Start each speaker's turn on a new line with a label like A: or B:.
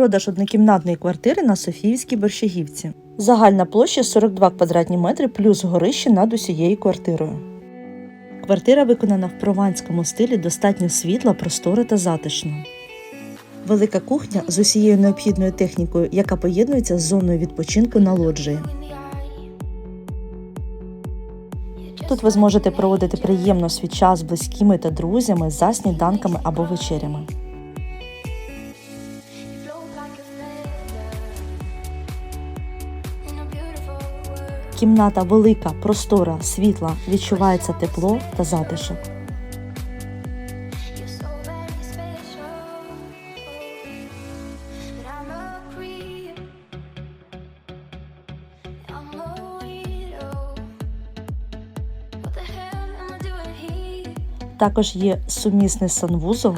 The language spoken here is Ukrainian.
A: Продаж однокімнатної квартири на Софіївській Борщагівці. Загальна площа 42 квадратні метри плюс горище над усією квартирою. Квартира виконана в прованському стилі, достатньо світла, простора та затишно. Велика кухня з усією необхідною технікою, яка поєднується з зоною відпочинку на лоджії. Тут ви зможете проводити приємно свій час з близькими та друзями за сніданками або вечерями. Кімната велика, простора, світла, відчувається тепло та затишок. Також є сумісний санвузол